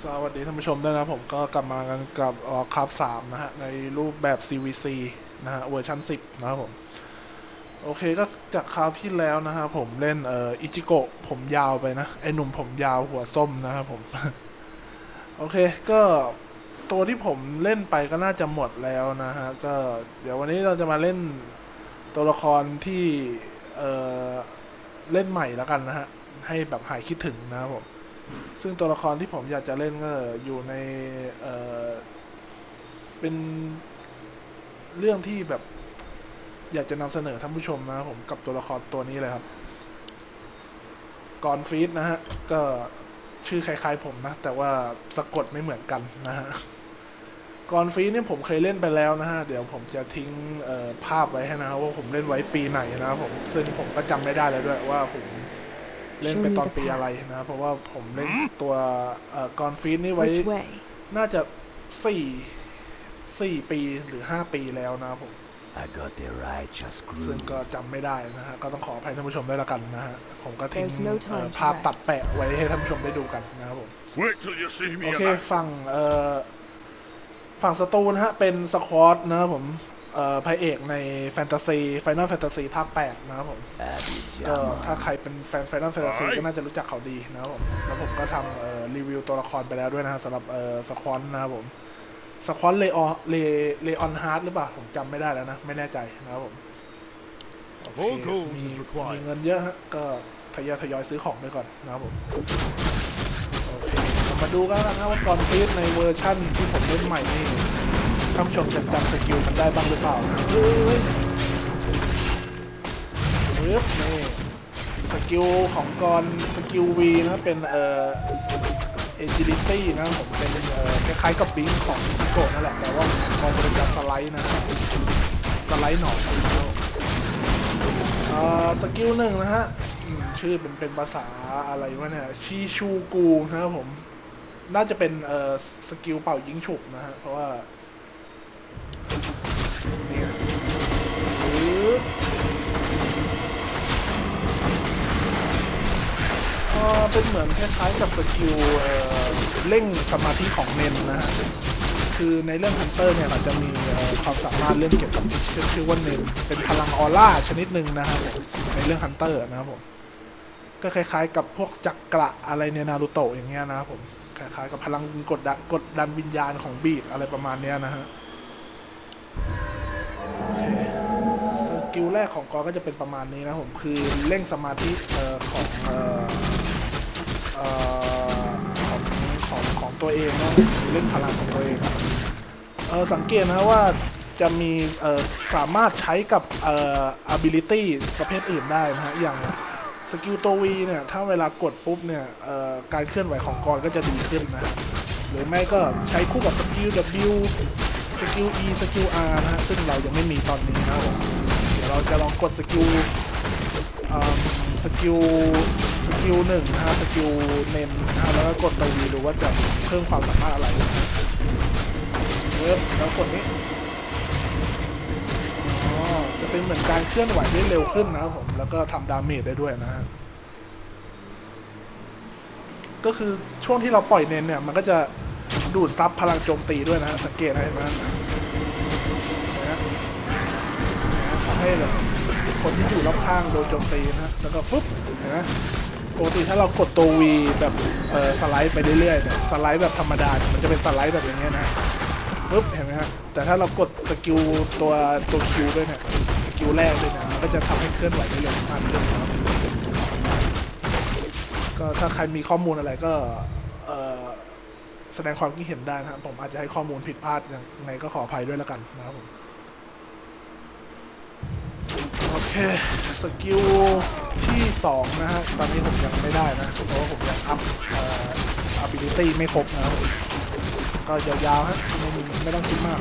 สวัสดีท่านผู้ชมด้วยนะผมก็กลับมากันกับออคาบสามนะฮะ ในรูปแบบ CVC นะฮะเวอร์ชัน10 นะครับผม โอเคก็จากคราวที่แล้วนะฮะผมเล่นเอ่ออิจิโกะผมยาวไปนะ ไอหนุ่มผมยาวหัวส้มนะครับผม โอเคก็ตัวที่ผมเล่นไปก็น่าจะหมดแล้วนะฮะ ก็เดี๋ยววันนี้เราจะมาเล่นตัวละครที่เอ่อเล่นใหม่แล้วกันนะฮะ ให้แบบหายคิดถึงนะครับผม ซึ่งตัวละครที่ผมอยากจะเล่นก็อยู่ในเออเป็นเรื่องที่แบบ อยากจะนำเสนอท่านผู้ชมนะผมกับตัวละครตัวนี้เลยครับกอนฟีดนะฮะ ก็ชื่อคล้ายๆผมนะ แต่ว่าสะกดไม่เหมือนกันนะฮะกอนฟีดเนี่ยผมเคยเล่นไปแล้วนะฮะ เดี๋ยวผมจะทิ้งภาพไว้ให้นะครับว่าผมเล่นไว้ปีไหนนะผม ซึ่งผมก็จำไม่ได้เลยด้วยว่าผม เล่นเป็นตอนปีอะไรนะเพราะว่าผมเล่นตัวเอ่อกอนฟีดนี่ไว้ Which way? น่าจะสี่สี่ปีหรือห้าปีแล้วนะครับผม I got the righteous ซึ่ง groove. ก็จำไม่ได้นะฮะ ก็ต้องขออภัยท่านผู้ชมด้วยละกันนะฮะ ผมก็ทิ้ง There's no time เอ่อ to ภาพ rest ตัดแปะไว้ให้ท่านผู้ชมได้ดูกันนะครับผม Wait till you see me โอ in เค action. ฝั่ง เอ่อ ฝั่งสตูนะฮะ เป็นสควอตนะครับผมเอ่อ พระเอกในแฟนตาซีไฟนอลแฟนตาซีภาคแปดนะครับผมก็ Abijama. ถ้าใครเป็นแฟน Final Fantasy ก็น่าจะรู้จักเขาดีนะครับผมแล้วผมก็ทำเอ่อรีวิวตัวละครไปแล้วด้วยนะฮะสำหรับเอ่อสควอนนะครับผมสควอนเลออนเลเลออนฮาร์ดหรือเปล่า ผมจำไม่ได้แล้วนะ ไม่แน่ใจนะครับผมโอเค All gold มี is required มีเงินเยอะฮะก็ทยอยทยอยซื้อของไปก่อนนะครับผมโอเคเรามาดูกันแล้วนะว่าก่อนฟีดในเวอร์ชั่นที่ผมเล่นใหม่นี่ ท่านผู้ชมจะจำสกิลมันได้บ้างหรือเปล่าเฮ้ยนี่สกิลของกรสกิล V นะเป็นเอ่อ agility นะผมเป็นเอ่อคล้ายๆกับบิงของจิโกะนั่นแหละแต่ว่ากรจะเป็นการสไลด์นะสไลด์หนอนนะครับเอ่อสกิลหนึ่งนะฮะชื่อเป็นเป็นภาษาอะไรวะเนี่ยชีชูกูนะครับผม น่าจะเป็นเอ่อสกิลเป่ายิงฉุบนะฮะเพราะว่า เนี่ยปึ๊บเอ่อเป็นเหมือนคล้ายๆกับสกิลเเร่งสมาธิของเนนนะฮะ คือในเรื่องฮันเตอร์เนี่ยเราจะมีความสามารถเรื่องเกี่ยวกับชื่อชื่อว่าเนนเป็นพลังออร่าชนิดหนึ่งนะครับในเรื่องฮันเตอร์นะครับผม ก็คล้ายๆกับพวกจักระอะไรในนารูโตะอย่างเงี้ยนะครับผม คล้ายๆกับพลังกดดันกดดันวิญญาณของบีดอะไรประมาณเนี้ยนะฮะ กิลแรกของกอก็จะเป็นประมาณนี้นะผมคือเร่งสมาธิเอ่อของเอ่อเอ่อของของของตัวเองนะเร่งพลังของตัวเองเออสังเกตนะว่าจะมีเอ่อสามารถใช้กับเอ่อ ability ประเภทอื่นได้นะฮะอย่างสกิลตัววีเนี่ยถ้าเวลากดปุ๊บเนี่ยการเคลื่อนไหวของกรก็จะดีขึ้นนะหรือไม่ก็ใช้คู่กับสกิล W สกิล E สกิล R นะฮะซึ่งเรายังไม่มีตอนนี้นะครับ เราจะลองกดสกิลสกิลสกิลหนึ่งนะฮะสกิลเน้นนะฮะแล้วก็กดไปวีดูว่าจะเพิ่มความสามารถอะไรเริ่มแล้วกดนี้อ๋อจะเป็นเหมือนการเคลื่อนไหวได้เร็วขึ้นนะครับผมแล้วก็ทำดาเมจได้ด้วยนะฮะก็คือช่วงที่เราปล่อยเน้นเนี่ย มันก็จะดูดซับพลังโจมตีด้วยนะสังเกตนะเห็นไหมนะฮะ ทำ ให้แบบคนที่อยู่รอบข้างโดนโจมตีนะ แล้วก็ฟึ๊บเห็นไหมปกติถ้าเรากดตัว V แบบเออสไลด์ไปเรื่อยๆเนี่ยสไลด์แบบธรรมดา มันจะเป็นสไลด์แบบอย่างเงี้ยนะปุ๊บเห็นไหมฮะแต่ถ้าเรากดสกิลตัวตัวคิวด้วยเนี่ยสกิลแรกด้วยเนี่ยมันก็จะทำให้เคลื่อนไหวได้เร็วมากขึ้นครับก็ถ้าใครมีข้อมูลอะไรก็เออแสดงความคิดเห็นได้นะครับผมอาจจะให้ข้อมูลผิดพลาดยังไงก็ขออภัยด้วยแล้วกันนะครับผม โอ เคสกิลที่2นะฮะตอนนี้ผมยังไม่ได้นะเพราะว่าผมยังอัพเอ่อ ability ไม่ครบนะครับก็ยาวๆฮะไม่ไม่ต้องคิดมาก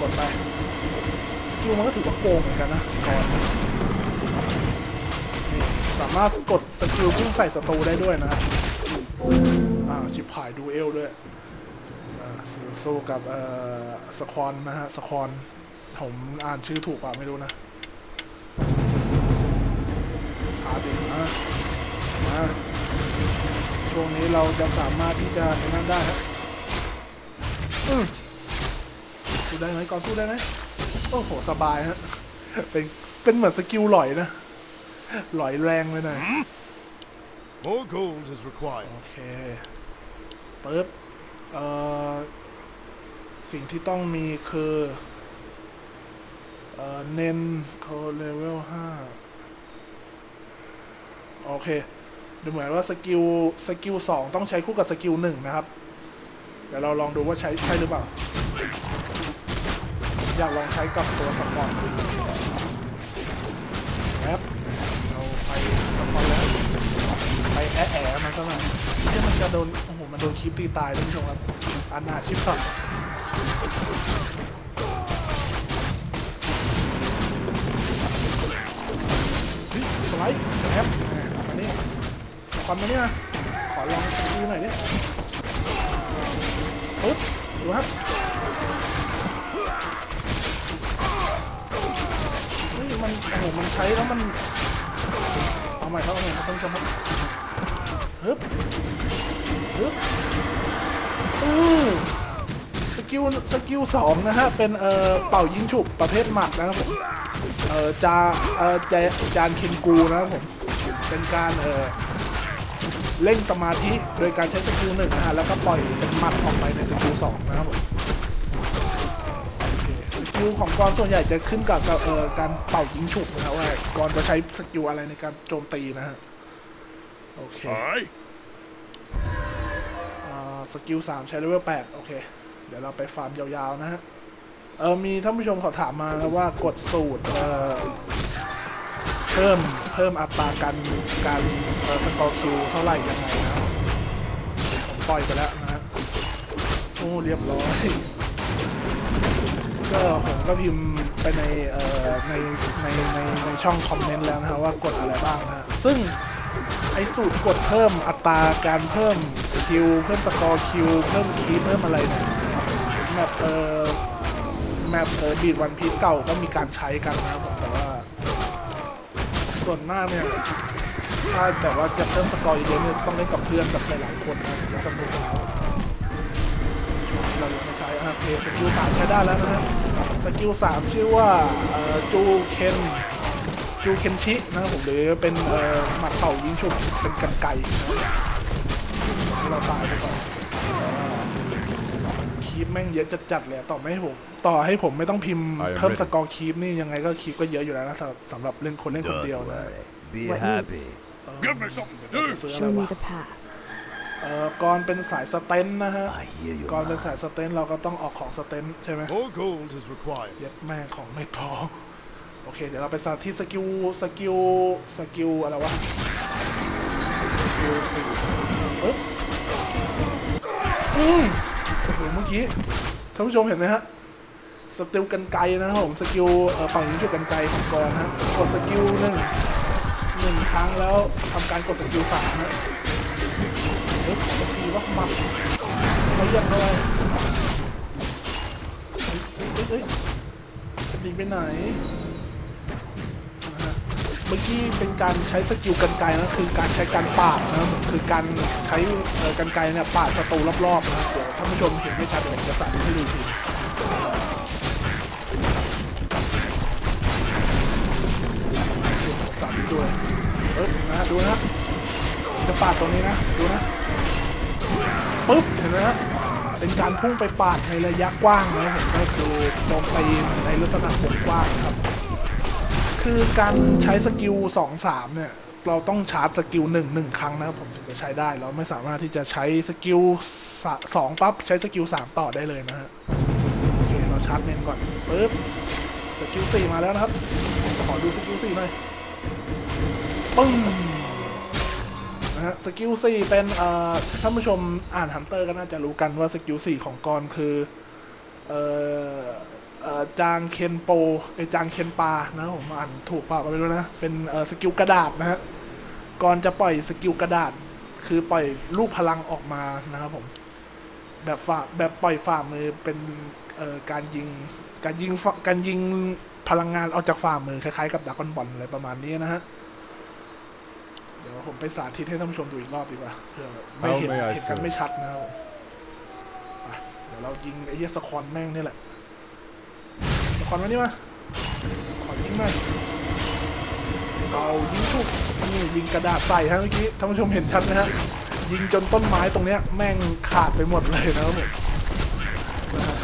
กดไปสกิลมันก็ถือว่าโกงเหมือนกันนะก่อนสามารถกดสกิลพุ่งใส่ศัตรูได้ด้วยนะอ่าชิบหายดูเอลด้วยอ่าสู้กับเอ่อสควอนนะฮะสควอนผมอ่านชื่อถูกป่าไม่รู้นะ ชาดิมามาชช่วงนี้เราจะสามารถที่จะในนั้นได้ฮะอืมสู้ได้ไหมก่อนสู้ได้ไหมโอ้โหสบายฮะเป็นเป็นเหมือนสกิลหลอยนะหลอยแรงเลยหน่อย More gold is required. โอเคปึ๊บเอ่อสิ่งที่ต้องมีคือเอ่อเน้นโคเลเวลห้า โอเค ดูเหมือนว่าสกิลสกิลสองต้องใช้คู่กับสกิลหนึ่งนะครับ เดี๋ยวเราลองดูว่าใช้ใช่หรือเปล่า อยากลองใช้กับตัวสปอนแอปเราไปสปอนแล้ว ไปแอะแอะมันซะหน่อยที่มันจะโดน โอ้โห มันโดนคลิปตีตายท่านผู้ชมครับอันนาชิปก่อนเฮ้ยสไลด์แอปแหมเอามานี่ ควันมาเนี่ยขอลองสกิลหน่อยดิปึ๊บดูครับเฮ้ยมันโอ้โหมันใช้แล้วมันเอาใหม่ครับเอาใหม่ครับท่านผู้ชมครับฮึบฮึบอือสกิลสกิลสองนะฮะเป็นเอ่อเป่ายิงฉุบประเภทหมัดนะครับผมเอ่อจาเอ่อจาจานเคนกูนะครับผมเป็นการเอ่อ เร่งสมาธิโดยการใช้สกิลหนึ่งนะฮะแล้วก็ปล่อยเป็นหมัดออกไปในสกิลสองนะครับผมโอเคสกิลของกรส่วนใหญ่จะขึ้นกับกับเอ่อการเป่ายิงฉุบนะครับว่ากรจะใช้สกิลอะไรในการโจมตีนะฮะโอเค Aye. อ่าสกิลสามใช้เลเวลแปดโอเค เดี๋ยวเราไปฟาร์มยาวๆนะฮะเออมีท่านผู้ชมเขาถามมาแล้วว่ากดสูตรเอ่อ เพิ่มเพิ่มอัตราการการสกอร์คิวเท่าไหร่ยังไงนะผมปล่อยไปแล้วนะฮะโอ้เรียบร้อยก็ผมก็พิมพ์ไปในเอ่อในในในในช่องคอมเมนต์แล้วนะครับว่ากดอะไรบ้างนะซึ่งไอสูตรกดเพิ่มอัตราการเพิ่มคิวเพิ่มสกอร์คิวเพิ่มคีเพิ่มอะไรเนี่ยแมปเออแมปเออบีดวันพีเก่าก็มีการใช้กันนะครับผมแต่ว่า ส่วนมากเนี่ยถ้าแบบว่าจะเพิ่มสกอร์เยอะๆเนี่ยต้องเล่นกับเพื่อนกับหลายๆคนนะถึงจะสนุกเรายังไม่ใช้อะโอเคสกิลสามใช้ได้แล้วนะฮะสกิลสามชื่อว่าจูเคนจูเคนชินะครับผมหรือเป็นหมัดเป่ายิงฉุบเป็นกันไกนะเราตายไปก่อน คีปแม่งเยอะจัดๆเลยอะต่อไม่ให้ผมต่อให้ผมไม่ต้องพิมพ์ I am เพิ่ม ready สกอร์คีปนี่ยังไงก็คีปก็เยอะอยู่แล้วนะสำหรับสำหรับเล่นคนเล่นคน Don't เดียวนะ worry. Be What happy. Give me something to จะ do. ซื้ออะไร Show me วะ the path. เอ่อกรเป็นสายสเตนนะฮะ I hear you. กรเป็น man. สายสเตนเราก็ต้องออกของสเตนใช่ไหม More gold is required. เย็ดแม่ของไม่พอโอเค เดี๋ยวเราไปสาธิตสกิลสกิลสกิลอะไรวะสกิลสี่ปึ๊บอืมโอ้โหเมื่อ กี้ท่านผู้ชมเห็นไหมฮะสติลกันไกลนะครับผมสกิลฝั่งยิงจุดกันไกลของกรนะฮะกดสกิลหนึ่งหนึ่งครั้งแล้วทำการกดสกิลสามนะเฮ้ยสกิลว่ามัดเขาเยี่ยมเลยเฮ้ยเฮ้ยเฮ้ยจะดีไปไหน มื่อกี้เป็นการใช้สกิลกันไกลนะคือการใช้การปาดนะคือการใช้กันไกลเนี่ยปาดศัตรูรอบๆนะเดี๋ยวท่านผู้ชมเห็นไม่ชัดเดี๋ยวผมจะสาธิตให้ดูทีสาธิตด้วยเอ๊บนะดูนะจะปาดตรงนี้นะดูนะปึ๊บเห็นไหมฮะเป็นการพุ่งไปปาดในระยะกว้างนะผมก็คือโจมตีในลักษณะวงกว้างครับ คือการใช้สกิล2 3เนี่ยเราต้องชาร์จสกิล1 1ครั้งนะครับผมถึงจะใช้ได้ เราไม่สามารถที่จะใช้สกิลสองปั๊บใช้สกิล3ต่อได้เลยนะฮะโอเคเราชาร์จเมนก่อนปึ๊บสกิล4มาแล้วนะครับขอดูสกิล4หน่อยปึ้งนะฮะสกิล4เป็นเอ่อท่านผู้ชมอ่านฮันเตอร์ก็น่าจะรู้กันว่าสกิล4ของกรคือเอ่อ จางเคนโปไอยจางเคนปานะผมอ่านถูกเปล่าก็ไม่รู้นะ เป็นเอ่อสกิลกระดาษนะฮะกรจะปล่อยสกิลกระดาษ คือปล่อยลูกพลังออกมานะครับผม แบบฝ่าแบบปล่อยฝ่ามือเป็นเอ่อการยิงการยิงฝ่าการยิงพลังงานออกจากฝ่ามือคล้ายๆกับดักกอนบอลอะไรประมาณนี้นะฮะโเดี๋ยวผมไปสาธิตให้ท่านผู้ชมดูอีกรอบดีกว่าเพื่อไม่เห็น How may I เห็นกัน serve? ไม่ชัดนะครับผมไปเดี๋ยวเรายิงไอ้เหี้ยสควอนแม่งนี่แหละสคว อนมานี่มาขอยิงหน่อยเอายิงทุกนี่ยิงกระดาษใส่ฮะเมื่อกี้ท่านผู้ชมเห็นชัดนะฮะยิงจนต้นไม้ตรงเนี้ยแม่งขาดไปหมดเลยนะครับผมนะฮะ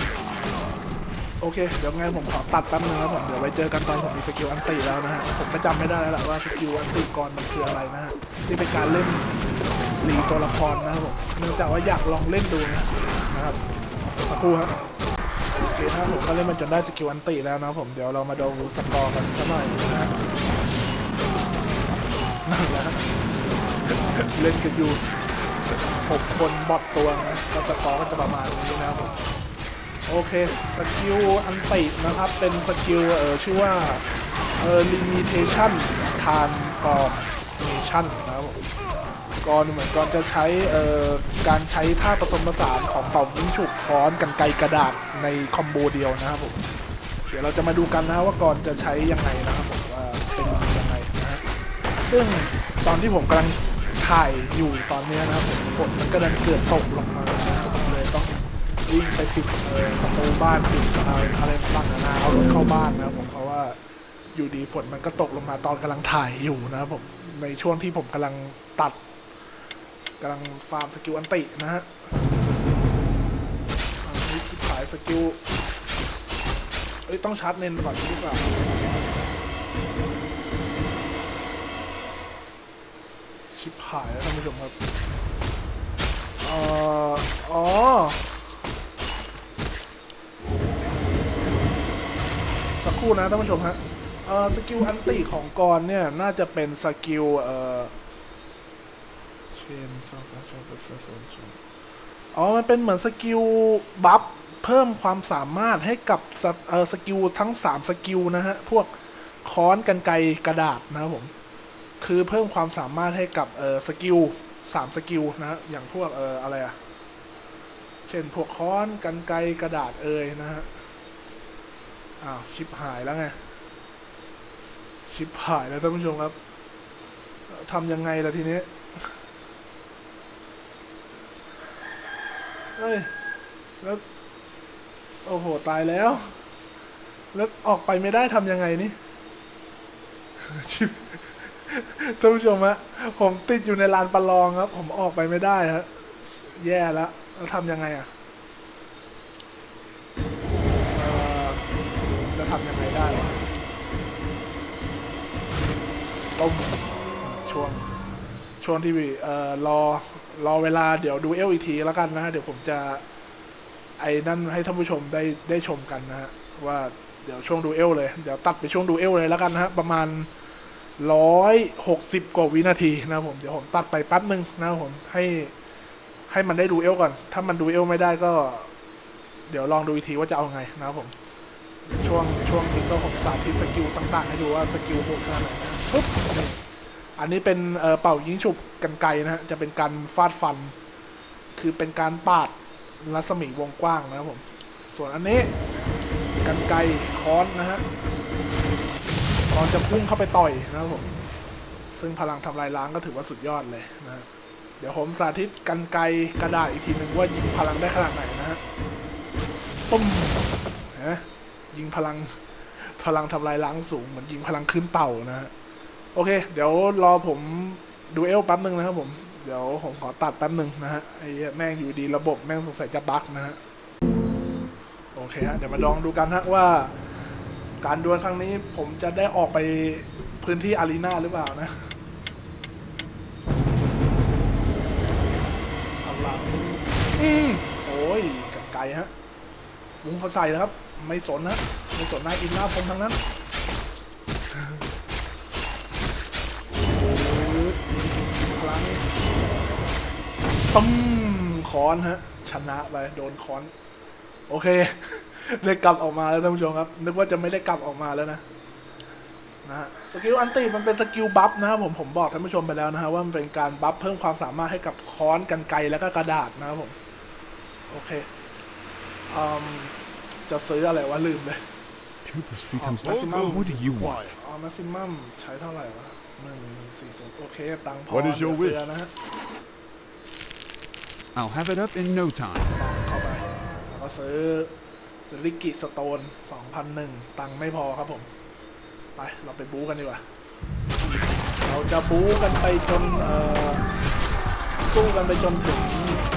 โอเค เดี๋ยวไงผมขอตัดแป๊บนึงครับผม เดี๋ยวไว้เจอกันตอนผมมีสกิลอันติแล้วนะฮะ ผมก็จำไม่ได้แล้วแหละว่าสกิลอันติก่อนมันคืออะไรนะฮะ นี่เป็นการเล่นรีตัวละครนะครับผม เนื่องจากว่าอยากลองเล่นดูนะครับสักครู่ครับ เคนะครับผมก็เล่นมันจนได้สกิลอันติแล้วนะผมเดี๋ยวเรามาดูสกอร์กันสักหน่อยนะฮะนั่นแหละเล่นกันอยู่หกคนบอทตัวนะก็สกอร์ก็จะประมาณนี้นะครับผมโอเคสกิลอันตินะครับเป็นสกิลเออชื่อว่าเออ limitation transformation นะครับผม ก่อนเหมือนก่อนจะใช้การใช้ท่าผสมผสานของเป่ายิงฉุกค้อนกันไกกระดาษในคอมโบเดียวนะครับผมเดี๋ยวเราจะมาดูกันนะว่าก่อนจะใช้ยังไงนะครับผมว่าเป็นยังไงนะซึ่งตอนที่ผมกำลังถ่ายอยู่ตอนนี้นะครับผมฝนมันก็ดันเกิดตกลงมาเลยต้องวิ่งไปปิดประตูบ้านปิดอะไรอะไรต่างๆนานาเอารถเข้าบ้านนะครับผมเพราะว่าอยู่ดีฝนมันก็ตกลงมาตอนกำลังถ่ายอยู่นะครับผมในช่วงที่ผมกำลังตัด กำลังฟาร์มสกิลอันตินะฮะอันนี้ที่ขายสกิลเอ้ยต้องชาร์จเน้นก่อนหรือเปล่าชิบหายแล้วท่านผู้ชมครับเอ่ออ๋อสักครู่นะท่านผู้ชมฮะเอ่อสกิลอันติของกรเนี่ยน่าจะเป็นสกิลเอ่อ นสองสามสองสามสองอ๋อ มันเป็นเหมือนสกิลบัฟเพิ่มความสามารถให้กับสกเอ่อสกิลทั้ง 3 สกิลนะฮะ พวกค้อนกันไกกระดาษนะครับผม คือเพิ่มความสามารถให้กับเออสกิลสามสกิลนะฮะ อย่างพวกเอออะไรอะเช่นพวกค้อนกันไกกระดาษเอ่ยนะฮะ อ้าว ชิปหายแล้วไง ชิปหายแล้วท่านผู้ชมครับทำยังไงล่ะทีนี้ เฮ้ย แล้ว โอ้โห ตายแล้ว แล้วออกไปไม่ได้ทำยังไงนี่ท่านผู้ชมฮะผมติดอยู่ในลานประลองครับ ผมออกไปไม่ได้ฮะแย่แล้วแล้วทำยังไงอะจะทำยังไงได้ต้มช่วงช่วงที่เอ่อรอ รอเวลาเดี๋ยวดูเอลอีกทีแล้วกันนะฮะเดี๋ยวผมจะไอ้นั่นให้ท่านผู้ชมได้ได้ชมกันนะฮะว่าเดี๋ยวช่วงดูเอลเลยเดี๋ยวตัดไปช่วงดูเอลเลยแล้วกันนะฮะประมาณร้อยหกสิบกว่าวินาทีนะผมเดี๋ยวผมตัดไปแป๊บหนึ่งนะผมให้ให้มันได้ดูเอลก่อน ถ้ามันดูเอลไม่ได้ก็ เดี๋ยวลองดูอีกทีว่าจะเอาไงนะครับผม ช่วงช่วงนี้ก็ผมสาธิตสกิลต่างๆ ให้ดูว่าสกิลโหดขนาดไหนะปุ๊บ อันนี้เป็นเป่ายิงฉุบกันไกลนะฮะ จะเป็นการฟาดฟัน คือเป็นการปาดรัศมีวงกว้างนะครับผม ส่วนอันนี้กันไกลค้อนนะฮะก่อนจะพุ่งเข้าไปต่อยนะครับผม ซึ่งพลังทำลายล้างก็ถือว่าสุดยอดเลยนะฮะ เดี๋ยวผมสาธิตกันไกลกระดาษอีกทีหนึ่งว่ายิงพลังได้ขนาดไหนนะฮะตุ้มเห็นไหมยิงพลังพลังทำลายล้างสูงเหมือนยิงพลังขึ้นเต่านะฮะ โอเค เดี๋ยวรอผมดูเอลแป๊บหนึ่งนะครับผม เดี๋ยวผมขอตัดแป๊บหนึ่งนะฮะไอ้แม่งอยู่ดีระบบแม่งสงสัยจะบั๊กนะฮะ โอเคฮะ เดี๋ยวมาลองดูกันฮะว่า การดวลครั้งนี้ผมจะได้ออกไปพื้นที่อารีนาหรือเปล่านะพลังอืมโอ้ยกับไกลฮะวุ้งเขาใส่นะครับ ไม่สนนะไม่สนน้าอินหน้าผมทั้งนั้น ตั้มคอนฮะ ชนะไปโดนคอน โอเค ได้กลับออกมาแล้วท่านผู้ชมครับ นึกว่าจะไม่ได้กลับออกมาแล้วนะนะฮะสกิลอันติมันเป็นสกิลบัฟนะครับผมผมบอกท่านผู้ชมไปแล้วนะฮะว่ามันเป็นการบัฟเพิ่มความสามารถให้กับค้อนกันไกรแล้วก็กระดาษนะครับผม โอเคอืมจะซื้ออะไรวะลืมเลย Troopers becomes Oh, less. More gold What do is you required. want? อ๋อ maximum ใช้เท่าไหร่วะหนึ่งหนึ่งสี่ศูนย์โอเค ตังค์พอ What is your เหลือเฟือ wish? นะฮะ I'll have it up in no time. ลองเข้าไป แล้วก็ซื้อริกกิสโตน2,001 ตังค์ไม่พอครับผม ไป เราไปบู๊กันดีกว่า เราจะบู๊กันไปจนเอ่อสู้กันไปจนถึง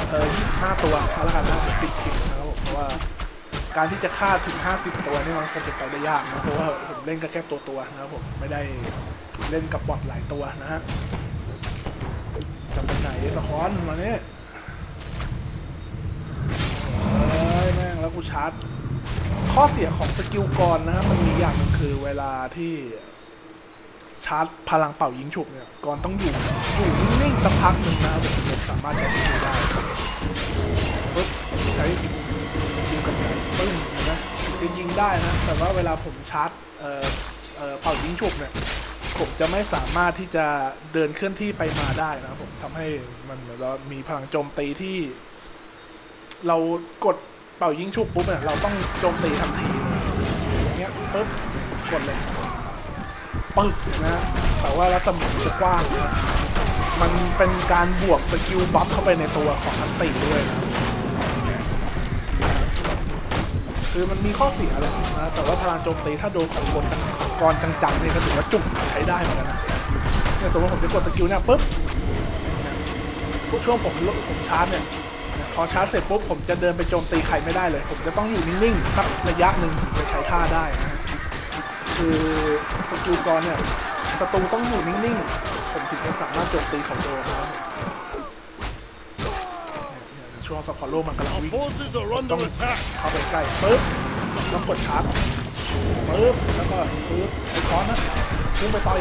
เอ่อ25 ตัวเอาละกันนะปิดคลิปนะครับผมเพราะว่าการที่จะฆ่าถึง 50 ตัวนี่มันคงจะไปได้ยากนะ เพราะว่าผมเล่นก็แค่ตัวตัวนะครับผม ไม่ได้เล่นกับบอทหลายตัวนะฮะจะไปไหนสะคอนมาเนี่ย เอ้ย แล้วกูชาร์จ ข้อเสียของสกิลกรนะครับมันมีอย่างหนึงคือเวลาที่ชาร์จพลังเป่ายิงฉุบเนี่ยกรต้องอยู่อยู่นิ่งๆสักพักหนึ่งนะครับผมถึงจะสามารถใช้สกิลได้ปึ๊บใช้สกิลกันไกปึ้งนไหมจะยิงได้นะ แต่ว่าเวลาผมชาร์จเอ่อเอ่อเป่ายิงฉุบเนี่ยผมจะไม่สามารถที่จะเดินเคลื่อนที่ไปมาได้นะครับผมทำให้มันเรามีพลังโจมตีที่ เรากด เป่ายิงฉุบปุ๊บเนี่ยเราต้องโจมตีทันทีเลยอย่างเงี้ยปุ๊บกดเลยปึ๊บนะแต่ว่ารัศมีจะกว้างนะมันเป็นการบวกสกิลบัฟเข้าไปในตัวของอันติด้วยนะคือมันมีข้อเสียแหละนะแต่ว่าพลังโจมตีถ้าโดนของกลจังกรจังๆเนี่ยก็ถือว่าจุกใช้ได้เหมือนกันนะเนี่ยสมมติผมจะกดสกิลเนี่ยปุ๊บช่วงผมผมชาร์จเนี่ย พอชาร์จเสร็จปุ๊บผมจะเดินไปโจมตีใครไม่ได้เลย ผมจะต้องอยู่นิ่งๆสักระยะหนึ่งถึงจะใช้ท่าได้นะฮะคือสกิลกรเนี่ยศัตรูต้องอยู่นิ่งๆ ผมถึงจะสามารถโจมตีเขาโดนนะครับเนี่ยเนี่ยช่วงสควอโลมันกำลัง Our วิ่ง forces are under Don't- attack. เข้าไปใกล้ปึ๊บแล้วกดชาร์จปึ๊บแล้วก็ปึ๊บไอ้ค้อนนะพุ่งไปต่อย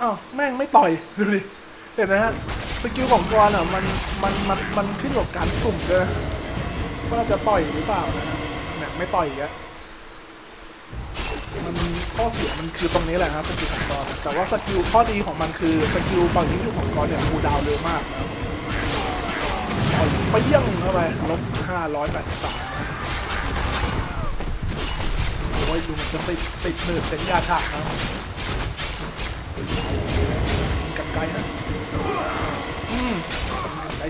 อ้าวแม่งไม่ต่อยดูดิเห็นไหมฮะ สกิลของกรอะมันมันมันมันขึ้นกับการสุ่มเลยว่าจะต่อยหรือเปล่านะฮะเนี่ยไม่ต่อยอีกอะมันข้อเสียมันคือตรงนี้แหละฮะสกิลของกรแต่ว่าสกิลข้อดีของมันคือสกิลเป่ายิงฉุบของกรเนี่ยคูดาวเร็วมากนะครับต่อยไปเยี่ยงเข้าไปลบ583โอ้ยดูมันจะติดติดหนืดเส้นยาฉากนะ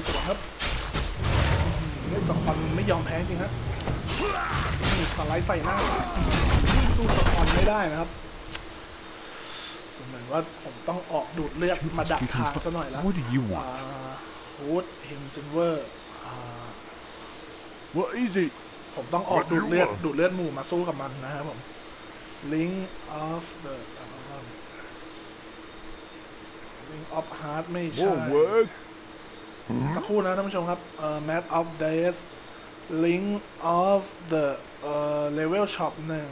สวนครับเฮ้ยสองคนไม่ยอมแพ้จริงฮะนี่สไลด์ใส่หน้าสู้สองคนไม่ได้นะครับเหมือนว่าผมต้องออกดูดเลือดมาดักทางซะหน่อยแล้ว What do you want? ฮูดเฮมซินเวอร์ What is it? ผมต้องออกดูดเลือดดูดเลือดหมู่มาสู้กับมันนะครับผม Link of the Link of Heart ไม่ใช่ More work. สักครู่นะท่านผู้ชมครับเอ่อ Map of Days Link of the เอ่อ Level Shop หนึ่ง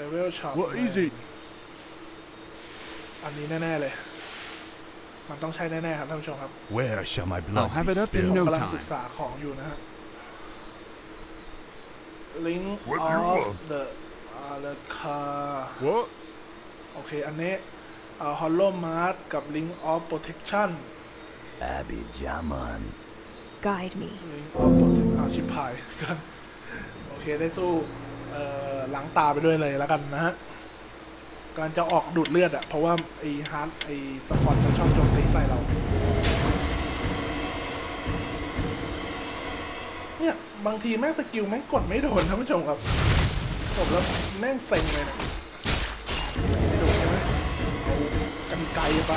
Level Shop What หนึ่ง is it? อันนี้แน่ ๆ เลย มันต้องใช่แน่ ๆ ครับท่านผู้ชมครับ Where shall my I'll blood have be it up in spilled? no กำลัง time. ศึกษาของอยู่นะฮะ Link What do you of want? the อ่า the car What? โอเค อันนี้อ่า Hollow Mart กับ Link of Protection Abby Jaman. Guide me. Link of Protection อ้าวชิบหายโอเคได้สู้เอ่อล้างตาไปด้วยเลยแล้วกันนะฮะการจะออกดูดเลือดอะเพราะว่าไอ้ฮาร์ดไอ้สปอตมันชอบโจมตีใส่เรา เนี่ยบางทีแม่งสกิลแม่งกดไม่โดนท่านผู้ชมครับผมแล้วแม่งเซ็งเลยเนี่ยไม่โดนใช่ไหมเอากันไกลไป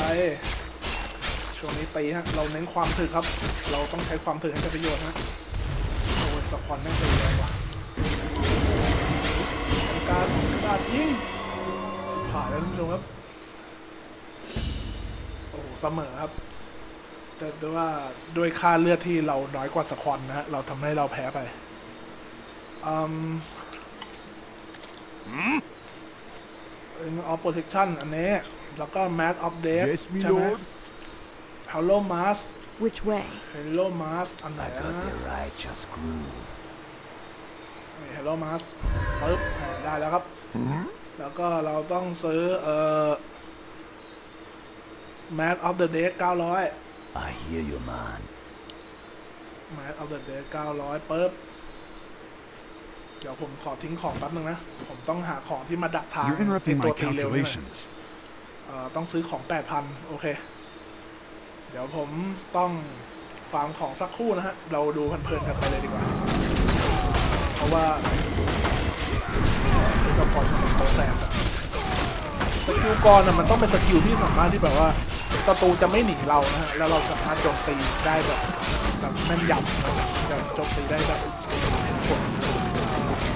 ช่วงนี้ตีฮะ เราเน้นความถึกครับ เราต้องใช้ความถึกให้เป็นประโยชน์ฮะโอ้ยสปอนแม่งตีแรงว่ะการกระดาษยิงชิบหายแล้วท่านผู้ชมครับ โอ้โหเสมอครับ แต่ด้วยว่าด้วยค่าเลือดที่เราน้อยกว่าสควอนนะฮะ เราทำให้เราแพ้ไปอืม Ring of Protection อันนี้ แล้วก็ Mask of Death Yes, my ใช่ไหม lord. Hello Mask Which way? Hello Mask อันไหน I นะ got the righteous groove. Hello Mask ปึ๊บอ่าได้แล้วครับ แล้วก็เราต้องซื้อเอ่อ Mask of the Dead 900 I hear you, man. Mask of the Dead 900ปึ๊บเดี๋ยวผมขอทิ้งของแป๊บนึงนะ ผมต้องหาของที่มาดักทาง You're interrupting ไอ้ตัว my ตีเร็วนี่หน่อย calculations. เอ่อต้องซื้อของ 8,000 โอเค เดี๋ยวผมต้องฟาร์มของสักครู่นะฮะ เราดูเพลินๆกันไปเลยดีกว่า เพราะว่าไอ้สปอร์ตมันตัวแสบสกิลกรอะมันต้องเป็นสกิลที่สามารถที่แบบว่าศัตรูจะไม่หนีเรานะฮะ แล้วเราสามารถโจมตีได้แบบแบบแม่นยำจะโจมตีได้แบบผล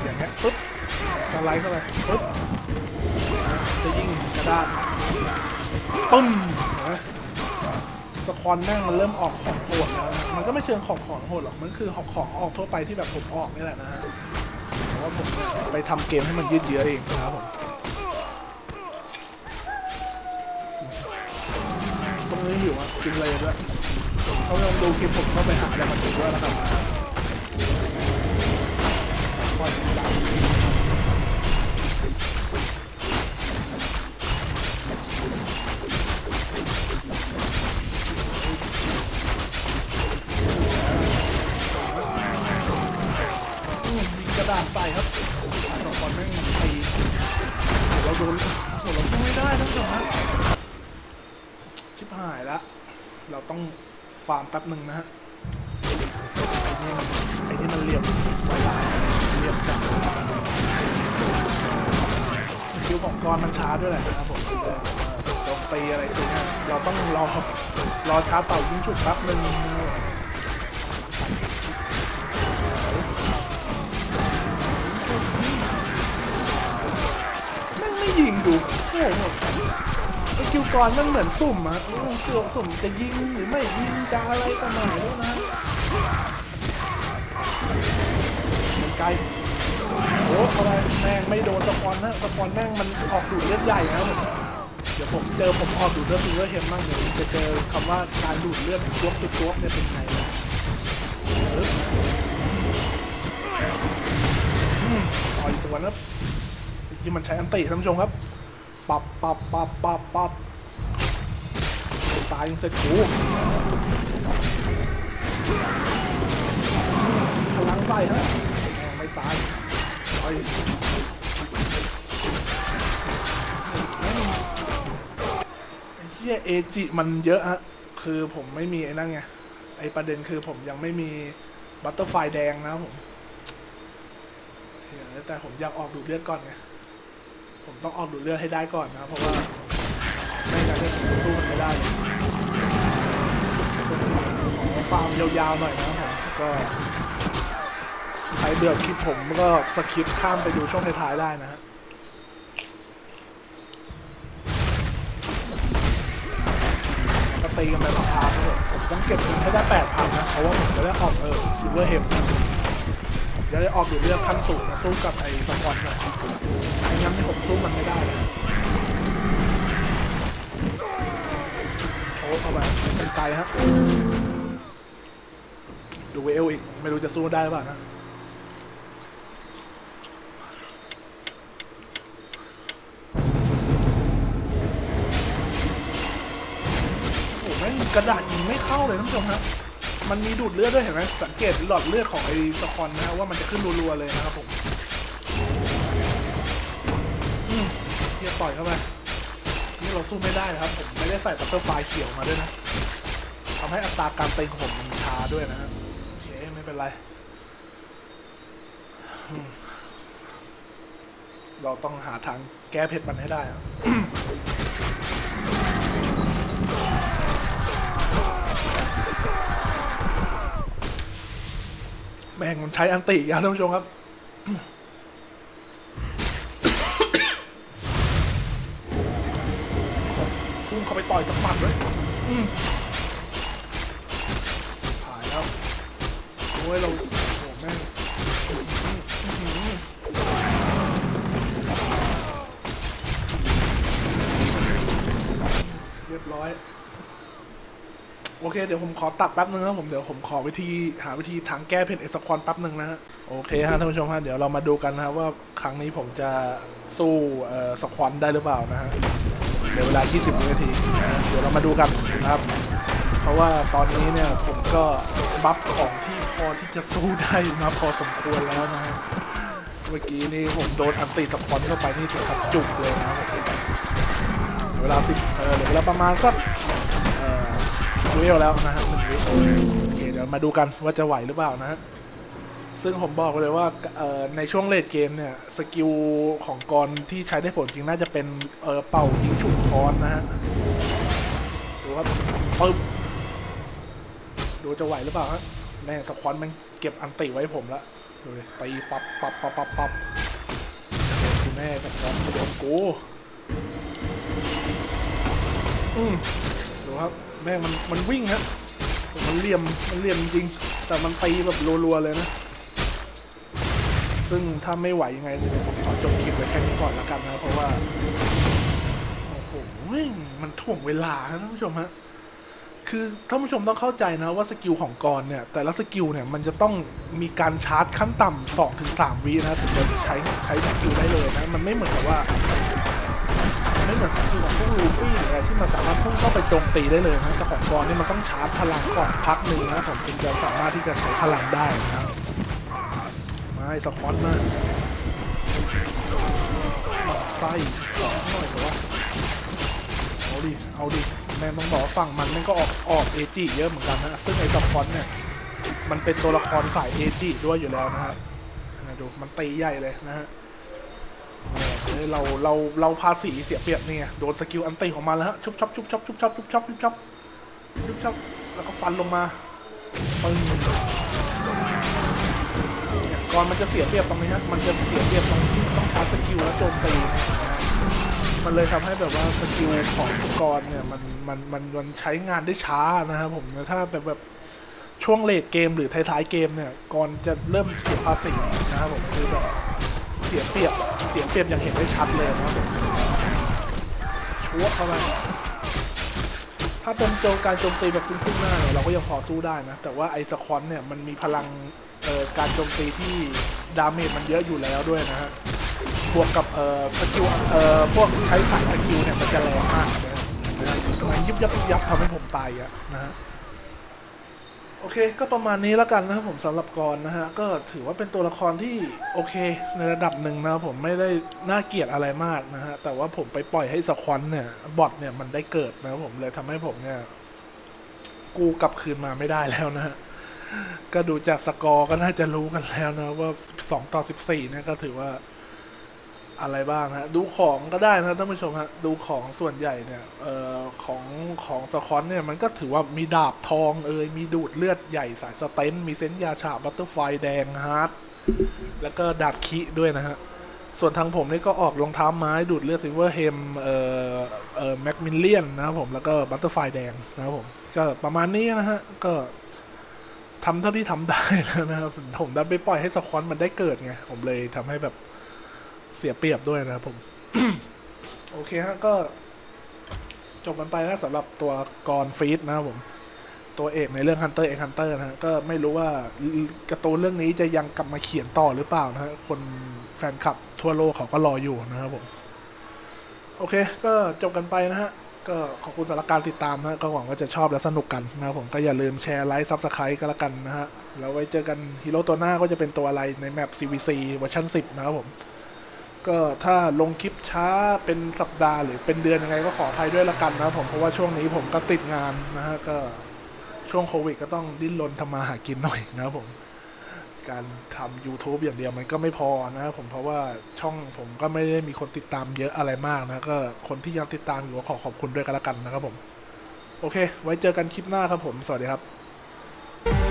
อย่างเงี้ยปุ๊บสไลด์เข้าไปปุ๊บจะยิ่งกระด้างปึ้มนไหม สคอนแม่งมันเริ่มออกของโหดแล้วนะมันก็ไม่เชิงของของโหดหรอก มันคือของของออกทั่วไปที่แบบผมออกนี่แหละนะฮะแต่ว่าผมไปทำเกมให้มันยืดเยื้อเองนะครับผมตรงนี้หิวอะกินเลยด้วยเขาลองดูคลิปผมก็ไปหาอะไรมากินด้วยแล้วกันว่าจริงจัง โหเราโดนเราสู้ไม่ได้ท่านผู้ชมฮะชิบหายละ เราต้องฟาร์มแป๊บหนึ่งนะฮะไอ้นี่มันไอ้นี่มันเหลี่ยมไวลายเหลี่ยมจัดสกิลของกรมันช้าด้วยแหละนะครับผมเออโจมตีอะไรคือเนี่ยเราต้องรอรอช้าเป่ายิงฉุดแป๊บหนึ่ง อ้โหสกิลกรมันเหมือนสุ่มอะมันเสือกสุ่มจะยิงหรือไม่ยิงจะอะไรก็ไม่รู้นะไกลโอ้อะไรแม่งไม่โดนสปอนนะสปอนแม่งมันออกดูดเลือดใหญ่นะผมเดี๋ยวผมเจอผมออกดูดเลือดซิลเวอร์เฮมบ้างเดี๋ยวจะเจอคำว่าการดูดเลือดตัวตัวตัวเนี่ยเป็นไงนะอืมต่อยสวนครับที่มันใช้อันติท่านผู้ชมครับ ปับปับปับปับปับตายเสร็จกูพลังใส่ฮะไม่ตายไอ้เหี้ยเอจิมันเยอะฮะ คือผมไม่มีไอ้นั่นไง ไอ้ประเด็นคือผมยังไม่มีบัตเตอร์ไฟแดงนะผมเดี๋ยแต่ผมอยากออกดูเลือดก่อนไง ผมต้องออกดูดเลือดให้ได้ก่อนนะเพราะว่าไม่งั้นเนี่ยผมจะสู้มันไม่ได้ขอฟาร์มยาวๆหน่อยนะครับผมก็ใครเบื่อคลิปผมก็สคิปข้ามไปดูช่วงท้ายๆได้นะฮะก็ตีกันไปราคาครับผมผมต้องเก็บเงินให้ได้แปดพันนะ เพราะว่าผมจะได้ออกเออซิลเวอร์เฮมผม จะได้ออกดูดเลือดขั้นสูงมาสู้กับไอ้สปอนนะไม่งั้นนี่ผมสู้มันไม่ได้เลยโชว์เข้าไปเป็นไกลฮะดูเวลอีก ไม่รู้จะสู้ได้หรือเปล่านะโอ้แม่งกระดาษยิงไม่เข้าเลยท่านผู้ชมครับ มันมีดูดเลือดด้วยเห็นไหมสังเกตหลอดเลือดของไอ้สคอนนะฮะว่ามันจะขึ้นรัวๆเลยนะครับผมเฮียต่อยเข้าไปนี่เราสู้ไม่ได้นะครับ ผมไม่ได้ใส่บัตเตอร์ไฟเขียวมาด้วยนะทำให้อัตราการเต็งของผมมันช้าด้วยนะฮะโอเคไม่เป็นไร เราต้องหาทางแก้เผ็ดมันให้ได้อะ แม่งมันใช้อันติอีกแล้วท่านผู้ชมครับ เคเดี๋ยวผมขอตัดแป๊บนึงนะผมเดี๋ยวผมขอวิธีหาวิธีทางแก้เพนเอสควอนแป๊บนึงนะฮะโอเคฮะท่านผู้ชมฮะเดี๋ยวเรามาดูกันนะครับว่าครั้งนี้ผมจะสู้เอ่อสควอนได้หรือเปล่านะฮะเหลือเวลา 20 วินาทีนะเดี๋ยวเรามาดูกันนะครับ เพราะว่าตอนนี้เนี่ยผมก็บัฟของที่พอที่จะสู้ได้มาพอสมควรแล้วนะฮะเมื่อกี้นี่ผมโดนอันติสปอนเข้าไปนี่ถึงกับจุกเลยนะครับผมเวลาสิบเออเหลือเวลาประมาณสัก อวิแล้วนะฮะหนึ่งวิโอเคเดี๋ยวมาดูกันว่าจะไหวหรือเปล่านะฮะซึ่งผมบอกเลยว่าในช่วงเลดเกมเนี่ย สกิลของกรที่ใช้ได้ผลจริงน่าจะเป็นเเป่ายิงฉุกคอนนะฮะ ดูครับปึ๊บดูจะไหวหรือเปล่าฮะแม่สควอนมันเก็บอันติไว้ผมละดูดิตีปับปับปับปับปับคุณแม่สควอนโดนกูอืมดูครับ แม่งมันมันวิ่งฮะมันเลี่ยมมันเลี่ยมจริง แต่มันตีแบบรัวๆเลยนะ ซึ่งถ้าไม่ไหวยังไงเดี๋ยวผมขอจบคลิปไว้แค่นี้ก่อนละกันนะ เพราะว่า โอ้โหมันถ่วงเวลาครับท่านผู้ชมฮะคือท่านผู้ชมต้องเข้าใจนะว่าสกิลของกรเนี่ย แต่ละสกิลเนี่ย มันจะต้องมีการชาร์จขั้นต่ำสองถึงสามวินะ ถึงจะใช้ใช้สกิลได้เลยนะ มันไม่เหมือนกับว่า ไม่เหมือนสกิลของพวกลูฟี่หรืออะไรที่มันสามารถพุ่งเข้าไปโจมตีได้เลยนะแต่ของกรนี่มันต้องชาร์จพลังก่อนพักหนึ่งนะผมจึงจะสามารถที่จะใช้พลังได้นะครับไม่สปอนมาหมั่นไส้อหน่อยแต่ว่าเอาดิเอาดิแม่งต้องบอกว่าฝั่งมันแม่งก็ออกออกเอจิเยอะเหมือนกันนะซึ่งไอ้สปอนเนี่ยมันเป็นตัวละครสายเอจิด้วยอยู่แล้วนะฮะนะดูมันตีใหญ่เลยนะฮะ เราเราเราภาษีเสียเปรียบเนี่ยโดนสกิลอันตีของมันแล้วฮะชุบชับชุบชับชุบชับชุบชับชุบชับชุบชับแล้วก็ฟันลงมาปึ้งเนี่ยก่อนมันจะเสียเปรียบตรงนี้ฮะมันจะเสียเปรียบตรงที่ต้องชาร์จสกิลแล้วโจมตีมันเลยทำให้แบบว่าสกิลของกรเนี่ยมันมันมันมันใช้งานได้ช้านะครับผมถ้าแบบแบบช่วงเลดเกมหรือท้ายๆเกมเนี่ยก่อนจะเริ่มเสียภาษีนะครับผมคือแบบ เสียเปรียบเสียเปรียบอย่างเห็นได้ชัดเลยนะครับผมชั่วเข้าไปถ้าเป็นโจมการโจมตีแบบซึ่งๆหน้าเนี่ยเราก็ยังพอสู้ได้นะ แต่ว่าไอ้สควอนเนี่ยมันมีพลังการโจมตีที่ดาเมจมันเยอะอยู่แล้วด้วยนะฮะบวกกับเออสกิลเออพวกใช้สายสกิลเนี่ยมันจะแรงมากนะฮะมันยิบยับยิบยับทำให้ผมตายอะนะฮะ โอเค ก็ประมาณนี้แล้วกันนะครับผมสำหรับกรนะฮะ ก็ถือว่าเป็นตัวละครที่โอเค ในระดับหนึ่งนะครับผมไม่ได้น่าเกลียดอะไรมากนะฮะ แต่ว่าผมไปปล่อยให้สควอนเนี่ยบอทเนี่ยมันได้เกิดนะครับผมเลยทำให้ผมเนี่ย กูกลับคืนมาไม่ได้แล้วนะฮะก็ดูจากสกอร์ก็น่าจะรู้กันแล้วนะว่า 12 ต่อ 14เนี่ยก็ถือว่า อะไรบ้างฮะดูของก็ได้นะท่านผู้ชมฮะดูของส่วนใหญ่เนี่ยเอ่อของของสควอนเนี่ยมันก็ถือว่ามีดาบทองเอ่ยมีดูดเลือดใหญ่สายสเตนมีเซนต์ยาฉาบบัตเตอร์ไฟแดงฮาร์ดแล้วก็ดาบคิด้วยนะฮะส่วนทางผมนี่ก็ออกรองเท้าไม้ดูดเลือดซิลเวอร์เฮมเอ่อเอ่อแม็กมิลเลียนนะครับผมแล้วก็บัตเตอร์ไฟแดงนะครับผมก็ประมาณนี้นะฮะก็ทำเท่าที่ทำได้แล้วนะครับผมดันไปปล่อยให้สควอนมันได้เกิดไงผมเลยทำให้แบบ เสียเปรียบด้วยนะครับผม โอเคฮะก็ จบกันไปนะสำหรับตัวกรฟีดนะครับผม ตัวเอกในเรื่อง Hunter x Hunter นะฮะก็ไม่รู้ว่าการ์ตูนเรื่องนี้จะยังกลับมาเขียนต่อหรือเปล่านะฮะคนแฟนคลับทั่วโลกเขาก็รออยู่นะครับผม โอเค ก็จบกันไปนะฮะก็ขอบคุณสำหรับการติดตามนะฮะก็หวังว่าจะชอบและสนุกกันนะครับผมก็อย่าลืมแชร์ไลค์ซับสไครต์ก็แล้วกันนะฮะแล้วไว้เจอกันฮีโร่ตัวหน้าก็จะเป็นตัวอะไรในแมป CVC เวอร์ชัน10 นะครับผม ก็ถ้าลงคลิปช้าเป็นสัปดาห์หรือเป็นเดือนยังไงก็ขออภัยด้วยละกันนะผมเพราะว่าช่วงนี้ผมก็ติดงานนะฮะก็ช่วงโควิดก็ต้องดิ้นรนทำมาหากินหน่อยนะผมการทำ YouTube อย่างเดียวมันก็ไม่พอนะผมเพราะว่าช่องผมก็ไม่ได้มีคนติดตามเยอะอะไรมากนะก็คนที่ยังติดตามอยู่ก็ขอขอบคุณด้วยกันละกันนะครับผม โอเค ไว้เจอกันคลิปหน้าครับผม สวัสดีครับ